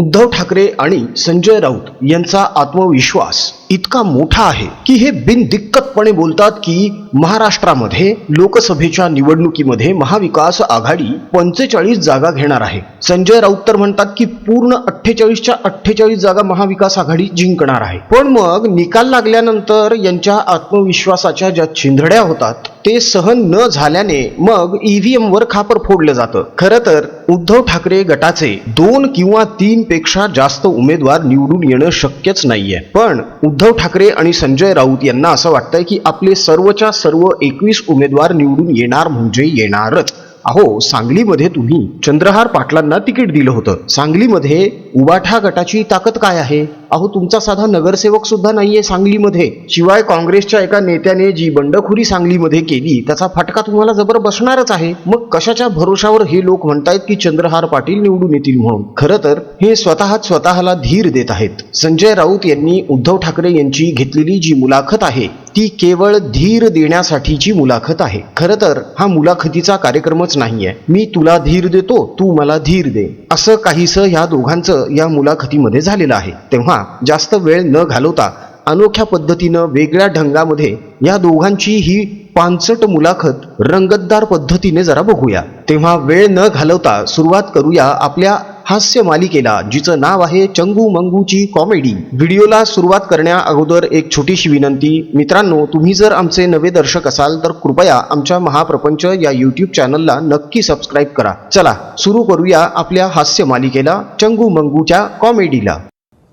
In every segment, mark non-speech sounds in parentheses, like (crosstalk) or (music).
उद्धव ठाकरे आणि संजय राऊत यांचा आत्मविश्वास. इतका मोठा आहे की हे बिनदिक्कतपणे बोलतात की महाराष्ट्रामध्ये लोकसभेच्या निवडणुकीमध्ये महाविकास आघाडी पंचेचाळीस जागा घेणार आहे. संजय राऊत तर म्हणतात की पूर्ण अठ्ठेचाळीसच्या अठ्ठेचाळीस जागा महाविकास आघाडी जिंकणार आहे. पण मग निकाल लागल्यानंतर यांच्या आत्मविश्वासाच्या ज्या चिंधड्या होतात ते सहन न झाल्याने मग ईव्हीएम वर खापर फोडलं जातं. खरं तर उद्धव ठाकरे गटाचे दोन किंवा तीन पेक्षा जास्त उमेदवार निवडून येणं शक्यच नाहीये. पण उद्धव ठाकरे आणि संजय राऊत यांना असं वाटतंय की आपले सर्वच्या सर्व एकवीस उमेदवार निवडून येणार म्हणजे येणारच. अहो सांगलीमध्ये तुम्ही चंद्रहार पाटलांना तिकीट दिलं होतं. सांगलीमध्ये उबाठा गटाची ताकद काय आहे? अहो तुमचा साधा नगरसेवक सुद्धा नाहीये सांगलीमध्ये. शिवाय काँग्रेसच्या एका नेत्याने जी बंडखोरी सांगलीमध्ये केली त्याचा फटका तुम्हाला जबर बसणारच आहे. मग कशाच्या भरोशावर हे लोक म्हणतायत की चंद्रहार पाटील निवडून येतील म्हणून? खरं तर हे स्वतःच स्वतःला धीर देत आहेत. संजय राऊत यांनी उद्धव ठाकरे यांची घेतलेली जी मुलाखत आहे ती केवळ धीर देण्यासाठीची मुलाखत आहे. खरं तर हा मुलाखतीचा कार्यक्रमच नाहीये. मी तुला धीर देतो तू मला धीर दे. असं काहीसं ह्या दोघांचं या मुलाखतीमध्ये झालेलं आहे. तेव्हा जास्त वेळ न घालवता अनोख्या पद्धतीनं वेगळ्या ढंगामध्ये या दोघांची ही पानसट मुलाखत रंगतदार पद्धतीने जरा बघूया. तेव्हा वेळ न घालवता सुरुवात करूया आपल्या हास्य मालिकेला जिचं नाव आहे चंगू मंगूची कॉमेडी. व्हिडिओला सुरुवात करण्या अगोदर एक छोटीशी विनंती. मित्रांनो तुम्ही जर आमचे नवे दर्शक असाल तर कृपया आमच्या महाप्रपंच या यूट्यूब चॅनलला नक्की सबस्क्राईब करा. चला सुरू करूया आपल्या हास्य मालिकेला चंगू मंगूच्या कॉमेडीला.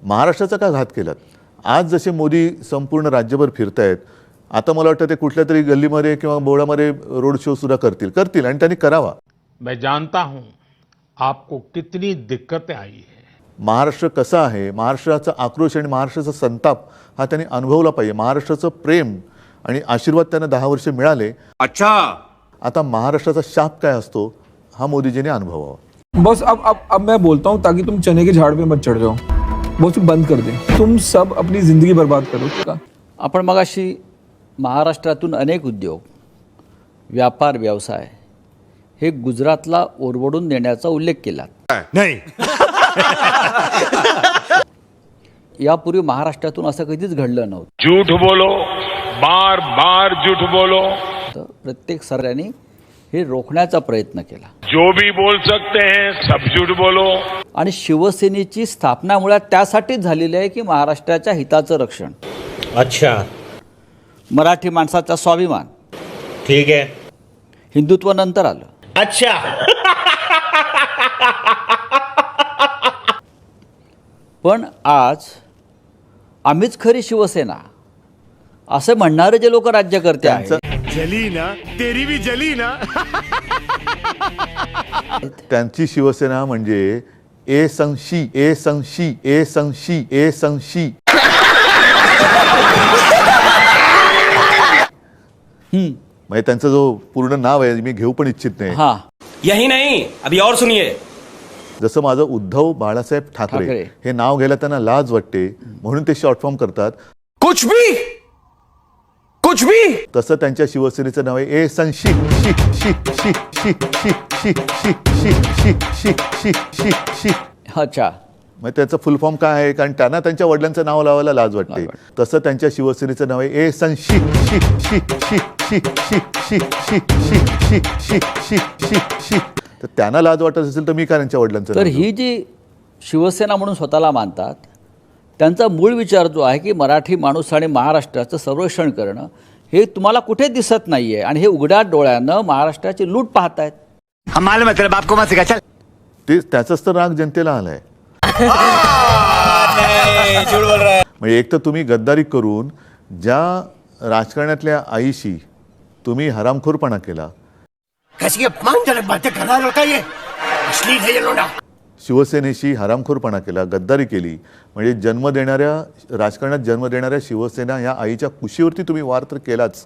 महाराष्ट्राचा का घात केलात? आज जसे मोदी संपूर्ण राज्यभर फिरतायत आता मला वाटतं ते कुठल्या तरी गल्लीमध्ये किंवा बोळामध्ये रोड शो सुद्धा करतील. करतील आणि त्यांनी करावा. मैं जानता हूं आपको कितनी दिक्कतें आई है। महाराष्ट्र कसा आहे? महाराष्ट्राचा आक्रोश आणि महाराष्ट्राचा संताप हा त्यांनी अनुभवला पाहिजे. महाराष्ट्राचं प्रेम आणि आशीर्वाद त्यांना दहा वर्ष मिळाले. अच्छा! आता महाराष्ट्राचा शाप काय असतो हा मोदीजीने अनुभवावा. बस अब अब अब मैं बोलता हूँ ताकि तुम चने के झाड़ पे मत चढ़ जाओ। बस तू बंद कर दे। तुम सब अपनी जिंदगी बर्बाद करो। का? आपण मगाशी महाराष्ट्रातून अनेक उद्योग व्यापार व्यवसाय हे गुजरातला ओरबडून देण्याचा उल्लेख केला नहीं. (laughs) यापूर्वी महाराष्ट्रातून असं कधीच घडलं नव्हतं. झूठ बोलो बार बार झूठ बोलो. प्रत्येक सरकारने हे रोखण्याचा प्रयत्न केला. जो भी बोल सकते हैं सब झूठ बोलो. आणि शिवसेनेची स्थापना मुळात त्यासाठीच झालेली आहे की महाराष्ट्राच्या हिताचं रक्षण. अच्छा. मराठी माणसाचा स्वाभिमान. ठीक है हिंदुत्व नंतर आलं. अच्छा. पण आज आम्हीच खरी शिवसेना असं म्हणणारे जे लोक राज्यकर्ते आहेत. जली ना तेरी भी जली ना त्यांची शिवसेना म्हणजे ए संशी ए संशी ए संशी ए संशी म्हणजे त्यांचं जो पूर्ण नाव आहे मी घेऊ पण इच्छित नाही. हा. यही नहीं अभी और सुनिए. जसं माझं उद्धव बाळासाहेब ठाकरे ठाकरे. हे नाव घ्यायला त्यांना लाज वाटते म्हणून ते शॉर्ट फॉर्म करतात. कुछ भी कुछ भी तसं त्यांच्या शिवसेनेचं नाव आहे ए संशी शी शी शी शी शी शी शी शी शी शी शी शी शी अच्छा मग त्याचं फुल फॉर्म काय आहे कारण त्यांना त्यांच्या वडिलांचं नाव लावायला लाज वाटते तसं त्यांच्या शिवसेनेचं नाव आहे ए संशी शी शी शी शी शी शी शी शी शी शी शी शी शी तर त्यांना लाज वाटत असेल तर मी काय त्यांच्या वडिलांचं तर? ही जी शिवसेना म्हणून स्वतःला मानतात त्यांचा मूळ विचार जो आहे की मराठी माणूस आणि महाराष्ट्राचं संरक्षण करणं हे तुम्हाला कुठे दिसत नाही आहे आणि हे उघड्या डोळ्यानं महाराष्ट्राची लूट पाहतायत. हम मालूम है तेरे बाप को? मत सिखा चल. ते त्याचाच तर राग जनतेला आलाय. है म्हणजे एक तर तुम्ही गद्दारी करून ज्या राजकारणातल्या आईशी तुम्ही हरामखोरपणा केला. शिवसेनेशी हरामखोरपणा केला गद्दारी केली. म्हणजे जन्म देणाऱ्या राजकारणात जन्म देणाऱ्या शिवसेना या आईच्या कुशीवरती तुम्ही वार तर केलाच.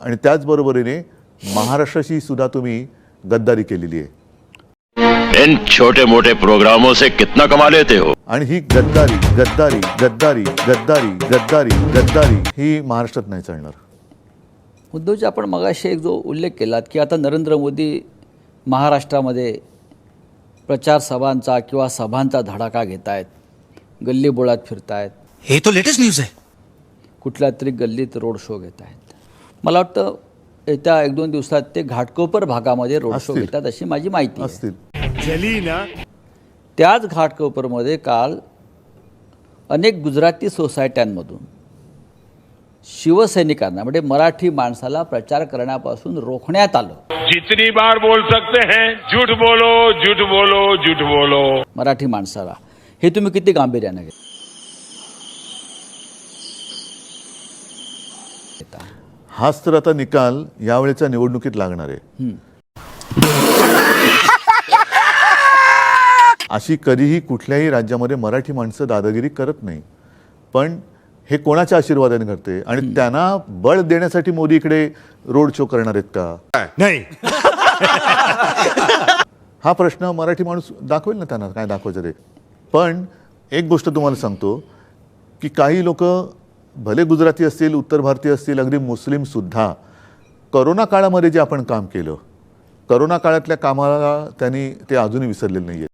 आणि त्याचबरोबरीने महाराष्ट्राशी सुद्धा तुम्ही गद्दारी केलेली आहे. इन छोटे मोटे प्रोग्रामों से कितना कमा लेते हो? आणि ही गद्दारी गद्दारी गद्दारी गद्दारी गद्दारी गद्दारी ही महाराष्ट्रात नाही चालणार. उद्धवजी आपण मगाशी एक जो उल्लेख केलात की आता नरेंद्र मोदी महाराष्ट्रामध्ये प्रचार सभांचा किंवा सभांचा धडाका घेत आहेत गल्लीबोळात फिरत आहेत ये तो लेटेस्ट न्यूज है कुठल्या तरी गल्लीत रोड शो घेत आहेत मला वाटतं येत्या एक दोन दिवसात ते घाटकोपर भागामध्ये रोड शो असतील. घेतात अशी माझी माहिती आहे. असतील त्याच घाटकोपरमध्ये काल अनेक गुजराती सोसायट्यांमधून शिवसैनिकांना म्हणजे मराठी माणसाला प्रचार करण्यापासून रोखण्यात आलं. जितनी बार बोल सकते हैं झूठ बोलो झूठ बोलो झूठ बोलो. मराठी माणसाला. हे तुम्ही किती गांभीर्यानं घेता? हाच तर आता निकाल यावेळेच्या निवडणुकीत लागणार आहे. अशी कधीही कुठल्याही राज्यामध्ये मराठी माणसं दादागिरी करत नाही. पण हे कोणाच्या आशीर्वादाने करते आणि त्यांना बळ देण्यासाठी मोदी इकडे रोड शो करणार आहेत का? नहीं. (laughs) हा प्रश्न मराठी माणूस दाखवेल ना त्यांना काय दाखवायचं ते. पण एक गोष्ट तुम्हाला सांगतो की काही लोक भले गुजराती असतील उत्तर भारतीय असतील अगदी मुस्लिमसुद्धा करोना काळामध्ये जे आपण काम केलं करोना काळातल्या कामाला त्यांनी ते अजूनही विसरलेले नाही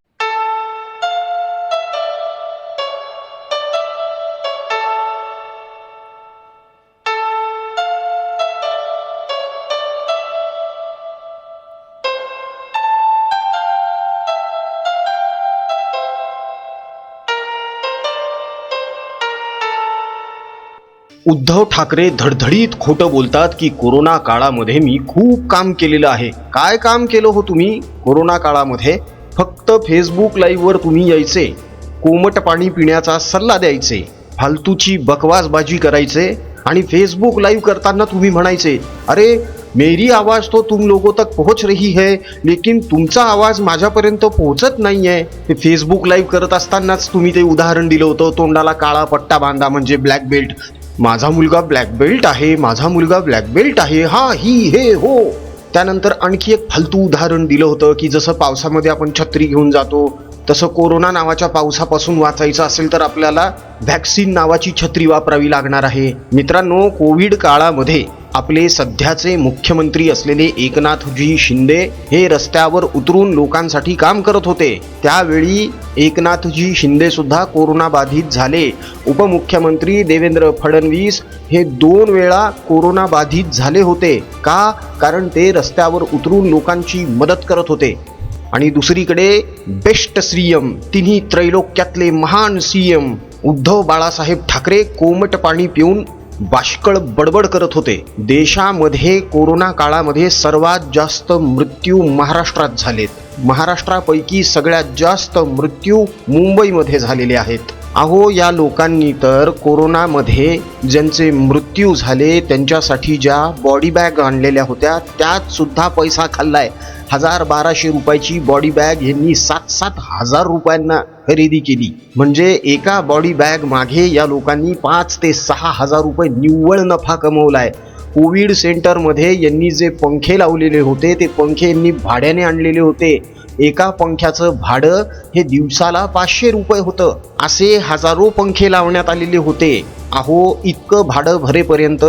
उद्धव ठाकरे धडधडीत खोटं बोलतात की कोरोना काळामध्ये मी खूप काम केलेलं आहे. काय काम केलं हो तुम्ही? कोरोना काळामध्ये फक्त फेसबुक लाईव्हवर तुम्ही यायचे. कोमट पाणी पिण्याचा सल्ला द्यायचे. फालतूची बकवासबाजी करायचे आणि फेसबुक लाईव्ह करताना तुम्ही म्हणायचे अरे मेरी आवाज तो तुम लोगों तक पोहोच रही है लेकिन तुमचा आवाज माझ्यापर्यंत पोहोचत नाही आहे ते फेसबुक लाईव्ह करत असतानाच तुम्ही ते उदाहरण दिलं होतं तोंडाला काळा पट्टा बांधा म्हणजे ब्लॅक बेल्ट माझा मुलगा ब्लॅक बेल्ट आहे माझा मुलगा ब्लॅक बेल्ट आहे हा ही हे हो. त्यानंतर आणखी एक फालतू उदाहरण दिलं होतं की जसं पावसामध्ये आपण छत्री घेऊन जातो तसं कोरोना नावाच्या पावसापासून वाचायचं असेल तर आपल्याला व्हॅक्सिन नावाची छत्री वापरावी लागणार आहे. मित्रांनो कोविड काळामध्ये आपले सध्याचे मुख्यमंत्री असलेले एकनाथजी शिंदे हे रस्त्यावर उतरून लोकांसाठी काम करत होते. त्यावेळी एकनाथजी शिंदे सुद्धा कोरोना बाधित झाले. उपमुख्यमंत्री देवेंद्र फडणवीस हे दोन वेळा कोरोना बाधित झाले होते. का? कारण ते रस्त्यावर उतरून लोकांची मदत करत होते. आणि दुसरीकडे बेस्ट सीएम तिन्ही त्रैलोक्यातले महान सीएम उद्धव बाळासाहेब ठाकरे कोमट पाणी पिऊन बाष्कळ बडबड करत होते. देशामध्ये कोरोना काळामध्ये सर्वात जास्त मृत्यू महाराष्ट्रात झालेत. महाराष्ट्रापैकी सगळ्यात जास्त मृत्यू मुंबईमध्ये झालेले आहेत. अहो या लोकांनी तर कोरोनामध्ये ज्यांचे मृत्यू झाले त्यांच्यासाठी ज्या बॉडी बॅग आणलेल्या होत्या त्यात सुद्धा पैसा खाल्लाय. हजार बाराशे रुपयाची बॉडी बॅग यांनी सात सात हजार रुपयांना खरेदी केली. म्हणजे एका बॉडी बॅग मागे या लोकांनी पाच ते सहा हजार रुपये निव्वळ नफा कमवलाय. कोविड सेंटरमध्ये यांनी जे पंखे लावलेले होते ते पंखे यांनी भाड्याने आणलेले होते. एका पंख्याचं भाडं हे दिवसाला पाचशे रुपये होतं. असे हजारो पंखे लावण्यात आलेले होते. अहो इतकं भाडं भरेपर्यंत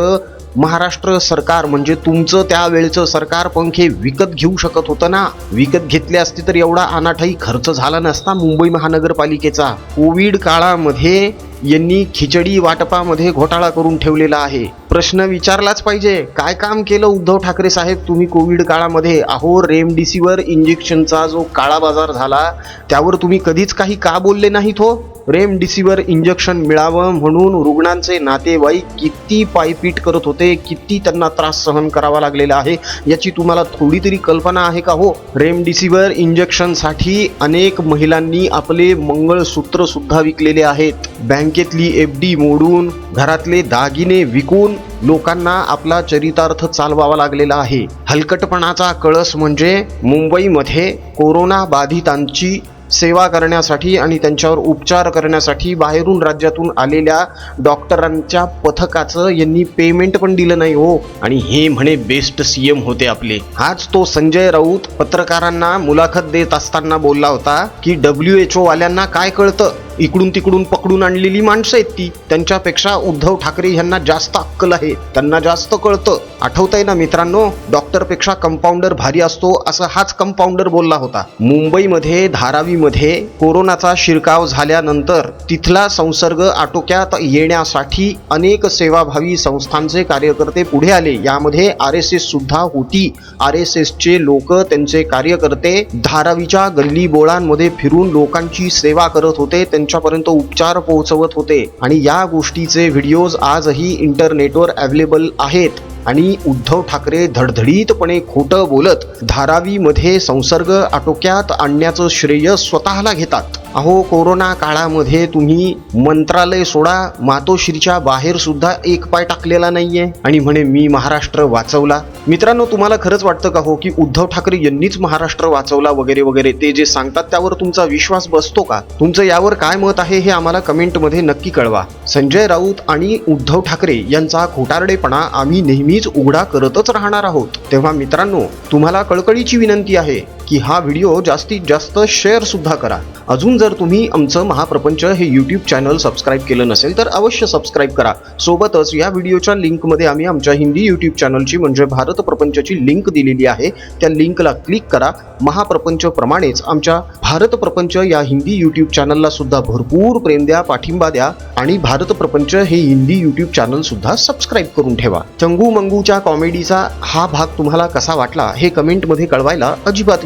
महाराष्ट्र सरकार म्हणजे तुमचं त्यावेळचं सरकार पंखे विकत घेऊ शकत होतं ना? विकत घेतले असते तर एवढा अनाठाई खर्च झाला नसता मुंबई महानगरपालिकेचा. कोविड काळामध्ये यांनी खिचडी वाटपामध्ये घोटाळा करून ठेवलेला आहे. प्रश्न विचारलाच पाहिजे. काय काम केलं उद्धव ठाकरे साहेब? तुम्ही कोविड काळामध्ये अहो रेमडिसिवर इंजेक्शनचा जो काळा बाजार झाला त्यावर तुम्ही कधीच काही का बोलले नाहीत हो? रेमडिसिवर इंजेक्शन मिळावं म्हणून रुग्णांचे नातेवाईक किती पायपीट करत होते किती त्यांना त्रास सहन करावा लागलेला आहे याची तुम्हाला थोडी तरी कल्पना आहे का हो? रेमडिसिवर इंजेक्शनसाठी अनेक महिलांनी आपले मंगळसूत्र सुद्धा विकलेले आहेत. बँकेतली एफ डी मोडून घरातले दागिने विकून लोकांना आपला चरितार्थ चालवावा लागलेला आहे. हलकटपणाचा कळस म्हणजे मुंबईमध्ये कोरोना बाधितांची सेवा करण्यासाठी आणि त्यांच्यावर उपचार करण्यासाठी बाहेरून राज्यातून आलेल्या डॉक्टरांच्या पथकाचं यांनी पेमेंट पण दिलं नाही हो. आणि हे म्हणे बेस्ट सीएम होते आपले. हाच तो संजय राऊत पत्रकारांना मुलाखत देत असताना बोलला होता की डब्ल्यू एच ओ वाल्यांना काय कळतं? इकडून तिकडून पकडून आणलेली माणसं आहेत ती. त्यांच्यापेक्षा उद्धव ठाकरे यांना जास्त अक्कल आहे. त्यांना जास्त कळतं. आठवतंय ना मित्रांनो? डॉक्टरपेक्षा कंपाऊंडर भारी असतो असं हाच कंपाऊंडर बोलला होता. मुंबईमध्ये धारावीमध्ये कोरोनाचा शिरकाव झाल्यानंतर तिथला संसर्ग आटोक्यात येण्यासाठी अनेक सेवाभावी संस्थांचे कार्यकर्ते पुढे आले. यामध्ये आर एस एस सुद्धा होती. आर एस एसचे लोक त्यांचे कार्यकर्ते धारावीच्या गल्ली बोळांमध्ये फिरून लोकांची सेवा करत होते. त्यांच्यापर्यंत उपचार पोहोचवत होते. आणि या गोष्टीचे व्हिडिओज आजही इंटरनेटवर अवेलेबल आहेत. आणि उद्धव ठाकरे धडधडीतपणे खोटं बोलत धारावीमध्ये संसर्ग आटोक्यात आणण्याचं श्रेय स्वतःला घेतात. अहो कोरोना काळामध्ये तुम्ही मंत्रालय सोडा मातोश्रीच्या बाहेर सुद्धा एक पाय टाकलेला नाहीये. आणि म्हणे मी महाराष्ट्र वाचवला. मित्रांनो तुम्हाला खरंच वाटतं का हो की उद्धव ठाकरे यांनीच महाराष्ट्र वाचवला वगैरे वगैरे? ते जे सांगतात त्यावर तुमचा विश्वास बसतो का? तुमचं यावर काय मत आहे हे आम्हाला कमेंटमध्ये नक्की कळवा. संजय राऊत आणि उद्धव ठाकरे यांचा खोटारडेपणा आम्ही नेहमी नेहमीच उघडा करतच राहणार आहोत. तेव्हा मित्रांनो तुम्हाला कळकळीची विनंती आहे. की हा व्हिडिओ जास्तीत जास्त शेअरसुद्धा करा. अजून जर तुम्ही आमचं महाप्रपंच हे यूट्यूब चॅनल सबस्क्राईब केलं नसेल तर अवश्य सबस्क्राईब करा. सोबतच या व्हिडिओच्या लिंकमध्ये आम्ही आमच्या हिंदी यूट्यूब चॅनलची म्हणजे भारत प्रपंचची लिंक दिलेली आहे. त्या लिंकला क्लिक करा. महाप्रपंच प्रमाणेच आमच्या भारत प्रपंच या हिंदी यूट्यूब चॅनलला सुद्धा भरपूर प्रेम द्या पाठिंबा द्या आणि भारत प्रपंच हे हिंदी यूट्यूब चॅनल सुद्धा सबस्क्राईब करून ठेवा. चंगू मंगूच्या कॉमेडीचा हा भाग तुम्हाला कसा वाटला हे कमेंटमध्ये कळवायला अजिबात